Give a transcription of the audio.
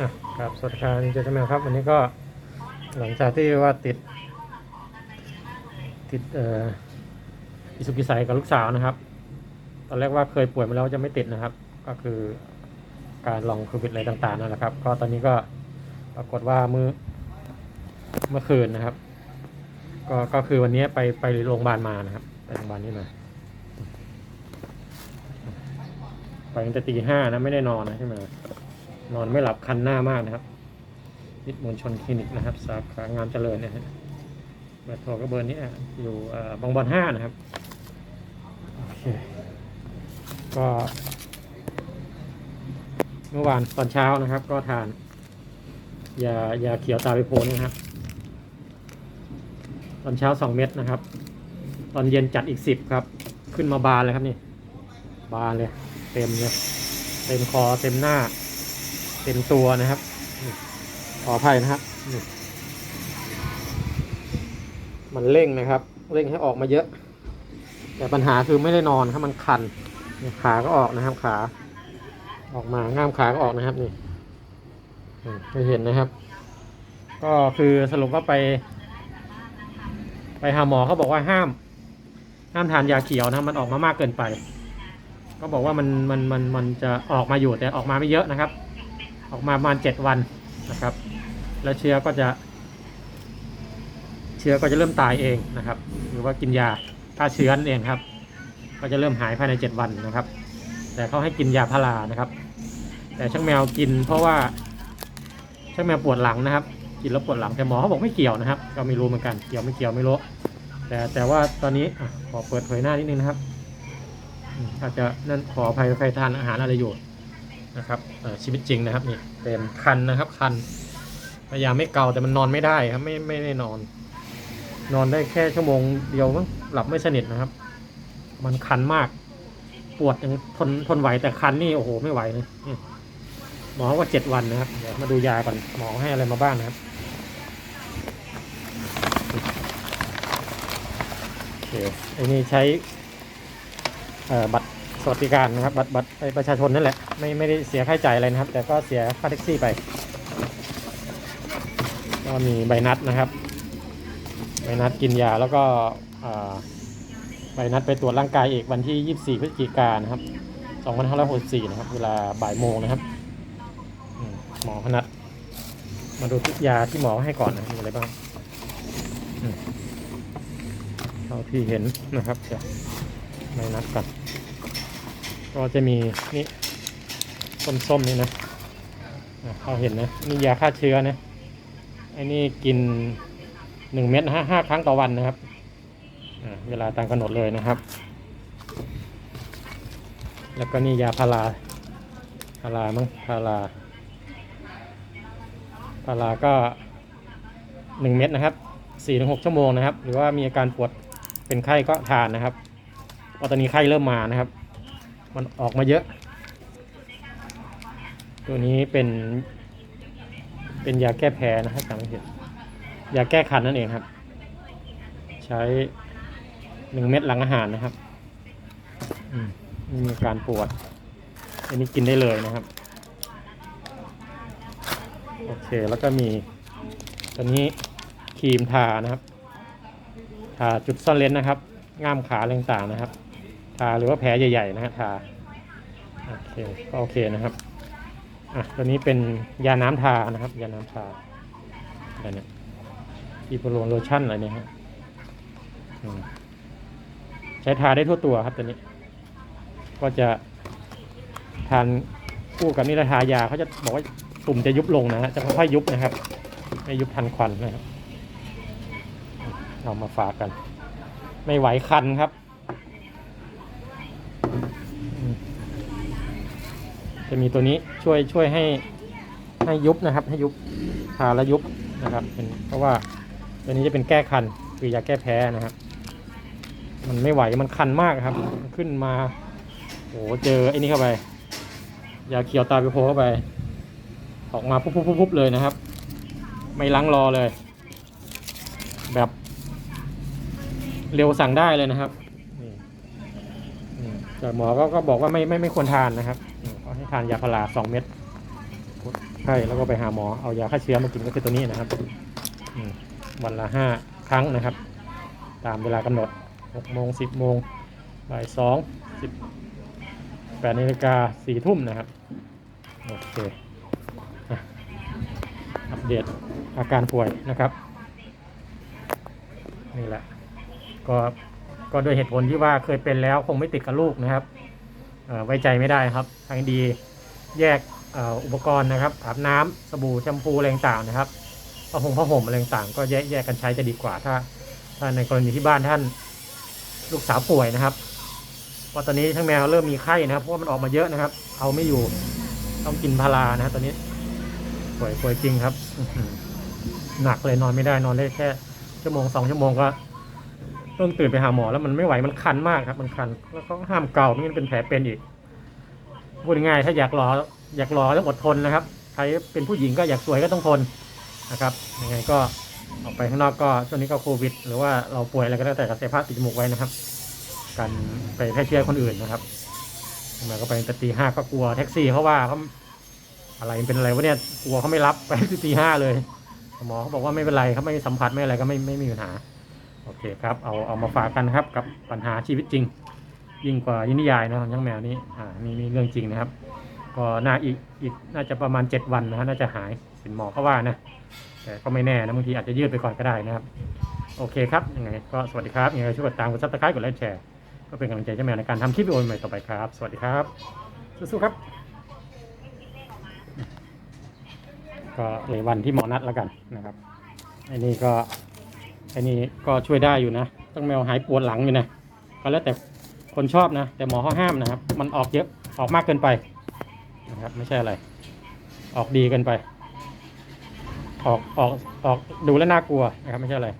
อะครับสวัสดีครับนี่เจอกันแล้วครับ วันนี้ก็หลังจากที่ว่าติด ติดเอ่ออิสุกิสัยกับลูกสาวนะครับ ตอนแรกว่าเคยป่วยมาแล้วจะไม่ติดนะครับ ก็คือการลองโควิดอะไรต่างๆนั่นแหละครับ ก็ตอนนี้ก็ปรากฏว่ามือเมื่อคืนนะครับ ก็ก็คือวันนี้ไปไปโรงพยาบาลมานะครับไปโรงพยาบาลนี่มาไปตั้งแต่ตีห้านะไม่ได้นอนนะใช่ไหม นอนไม่หลับคันหน้ามากนะครับนิดมวลชนคลินิกนะครับ สาขางามเจริญนะฮะเบอร์โทรก็เบอร์นี้อยู่บางบอนห้านะครับโอเคก็เมื่อวานตอนเช้านะครับ ก็ทานยายาเขียวตาไปโพนนะครับ ตอนเช้าสองเม็ดนะครับ ตอนเย็นจัดอีกสิบครับ ขึ้นมาบานเลยครับนี่ บานเลย เต็มเลย เต็มคอเต็มหน้า เต็มตัวนะครับขออภัยนะครับมันเร่งนะครับ เร่งให้ออกมาเยอะ แต่ปัญหาคือไม่ได้นอนครับมันคันขาก็ออกนะครับขา ออกมาง่ามขาก็ออกนะครับนี่อืมให้เห็นนะครับ ก็คือสรุปว่าไป ไปหาหมอเขาบอกว่าห้าม ห้ามทานยาเขียวนะมันออกมามากเกินไป ก็บอกว่ามันมันมันมันจะออกมาอยู่แต่ออกมาไม่เยอะนะครับ ออกมาประมาณเจ็ดวันนะครับ แล้วเชื้อก็จะ เชื้อก็จะเริ่มตายเองนะครับ หรือว่ากินยาฆ่าเชื้อนเองครับ ก็จะเริ่มหายภายในเจ็ดวันนะครับ แต่เขาให้กินยาพารานะครับ แต่ช่างแมวกิน เพราะว่าช่างแมวปวดหลังนะครับ กินแล้วปวดหลังแต่หมอเขาบอกไม่เกี่ยวนะครับ ก็ไม่รู้เหมือนกันเกี่ยวไม่เกี่ยวไม่รู้แต่แต่ว่าตอนนี้อขอเปิดเผยหน้านิดนึงนะครับอืมอาจจะนั่นขออภัยใครทานอาหารอะไรอยู่ นะครับชีวิตจริงนะครับนี่เต็มคันนะครับคันพยายามไม่เกาแต่มันนอนไม่ได้ครับไม่ไม่ได้นอน นอนได้แค่ชั่วโมงเดียวมั้งหลับไม่สนิทนะครับ มันคันมาก ปวดยังทนทนไหวแต่คันนี่โอ้โหไม่ไหวเลยหมอว่าเจ็ดวันนะครับเดี๋ยวมาดูยาก่อนหมอให้อะไรมาบ้างนะครับโอเคไอ้นี่ใช้บัตร สวัสดิการนะครับบัตรบัตรไอ้ประชาชนนั่นแหละไม่ไม่ได้เสียค่าใช้จ่ายอะไรนะครับ แต่ก็เสียค่าแท็กซี่ไป ก็มีใบนัดนะครับ ใบนัดกินยาแล้วก็ใบนัดไปตรวจร่างกายอีกวันที่ 24 พฤศจิกายนนะครับ2564นะครับ เวลาบ่ายโมงนะครับหมอพนัดมาดูยาที่หมอให้ก่อนนะมีอะไรบ้างเท่าที่เห็นนะครับเดี๋ยวไม่นับก่อน ก็จะมีนี่ส้มๆนี่นะเขาเห็นนะนี่ยาฆ่าเชื้อนะไอ้นี่กินหนึ่งเม็ดนะฮะห้าครั้งต่อวันนะครับเวลาตามกำหนดเลยนะครับ แล้วก็นี่ยาพาราพารามั้งพาราพาราก็หนึ่งเม็ดนะครับสี่ถึงหกชั่วโมงนะครับ หรือว่ามีอาการปวดเป็นไข้ก็ทานนะครับพราะตอนนี้ไข้เริ่มมานะครับ มันออกมาเยอะ ตัวนี้เป็น เป็นยาแก้แพ้นะครับจำไม่ผิดยาแก้คันนั่นเองครับ ใช้หนึ่งเม็ดหลังอาหารนะครับมีการปวด อันนี้กินได้เลยนะครับ โอเคแล้วก็มีตัวนี้ครีมทานะครับ ทาจุดซ่อนเลนนะครับ ง่ามขาอะไรต่างๆนะครับ ทาหรือว่าแผลใหญ่ๆนะฮะทาโอเคก็โอเคนะครับอะตัวนี้เป็นยาน้ำทานะครับ ยาน้ำทาอะไรเนี่ยอีโปโลโลชั่นอะไรเนี่ยฮะใช้ทาได้ทั่วตัวครับตัวนี้ ก็จะทานคู่กับนิรทายาเขาจะบอกว่าตุ่มจะยุบลงนะฮะจะค่อยๆยุบนะครับไม่ยุบทันควันนะครับเอามาฝากกัน ไม่ไหวคันครับ จะมีตัวนี้ช่วยช่วยให้ให้ยุบนะครับ ให้ยุบทาแล้วยุบนะครับเป็นเพราะว่าตัวนี้จะเป็นแก้คันคือยาแก้แพ้นะครับมันไม่ไหวมันคันมากครับ ขึ้นมาโอ้โหเจอไอ้นี่เข้าไปยาเขียวตาไปโพเข้าไป ออกมาปุ๊บปุ๊บปุ๊บเลยนะครับ ไม่ล้างรอเลย แบบเร็วสั่งได้เลยนะครับแต่หมอก็ก็บอกว่าไม่ไม่ไม่ควรทานนะครับ ให้ทานยาพาราสองเม็ดไข้แล้วก็ไปหาหมอเอายาฆ่าเชื้อมากินก็คือตัวนี้นะครับวันละห้าครั้งนะครับ ตามเวลากำหนดหกโมงสิบโมงบ่ายสองสิบแปดนาฬิกาสี่ทุ่มนะครับ โอเคอัปเดตอาการป่วยนะครับ นี่แหละก็ก็ด้วยเหตุผลที่ว่าเคยเป็นแล้วคงไม่ติดกับลูกนะครับ ไว้ใจไม่ได้ครับทางดีแยกอ,อุปกรณ์นะครับอาบน้ำสบู่แชมพูอะไรต่างนะครับผ้าห่มผ้าห่มอะไรต่างก็แยกแยกกันใช้จะดีกว่าถ้าถ้าในกรณีที่บ้านท่านลูกสาวป่วยนะครับเพราะตอนนี้ทั้งแมวเริ่มมีไข้นะครับเพราะว่ามันออกมาเยอะนะครับ เอาไม่อยู่ต้องกินพารานะตอนนี้ป่วยป่วยจริงครับหนักเลยนอนไม่ได้นอนได้แค่ชั่วโมงสองชั่วโมงก็ ต้องตื่นไปหาหมอแล้วมันไม่ไหวมันคันมากครับ มันคัน แล้วก็ห้ามเกาไม่งั้นเป็นแผลเป็นอีกพูดง่ายถ้าอยากรออยากรอต้องอดทนนะครับ ใครเป็นผู้หญิงก็อยากสวยก็ต้องทนนะครับยังไงก็ออกไปข้างนอกก็ช่วงนี้ก็โควิด หรือว่าเราป่วยอะไรก็แล้วแต่ก็ใส่ผ้าปิดจมูกไว้นะครับกันไปแพร่เชื้อคนอื่นนะครับทำไมก็ไปตตีห้าก็กลัวแท็กซี่เขาว่าเขาอะไรเป็นอะไรวะเนี่ยกลัวเขาไม่รับไปตีห้าเลยหมอเขาบอกว่าไม่เป็นไรเขาไม่สัมผัสไม่อะไรก็ไม่ไม่มีปัญหา โอเคครับ เอาเอามาฝากกันครับกับปัญหาชีวิตจริง ยิ่งกว่านิยายนะยังแมวนี้อ่านี่นี่เรื่องจริงนะครับ ก็น่าอีกอีกน่าจะประมาณเจ็ดวันนะฮะน่าจะหายเห็นหมอเขาว่านะแต่ก็ไม่แน่นะบางทีอาจจะยืดไปก่อนก็ได้นะครับ โอเคครับยังไงก็สวัสดีครับยังไงช่วยกดตามกดซับสไครต์กดไลค์แชร์ก็เป็นกำลังใจเจ้าแมวในการทำคลิปวิดีโอใหม่ต่อไปครับ สวัสดีครับสู้ๆครับ ก็เลยวันที่หมอนัดแล้วกันนะครับอ้นี่ก็ ไอ้นี่ก็ช่วยได้อยู่นะต้องแมวหายปวดหลังอยู่นะก็แล้วแต่คนชอบนะ แต่หมอเขาห้ามนะครับ มันออกเยอะออกมากเกินไปนะครับไม่ใช่อะไร ออกดีเกินไป ออกออกออกดูแล้วน่ากลัวนะครับไม่ใช่อะไร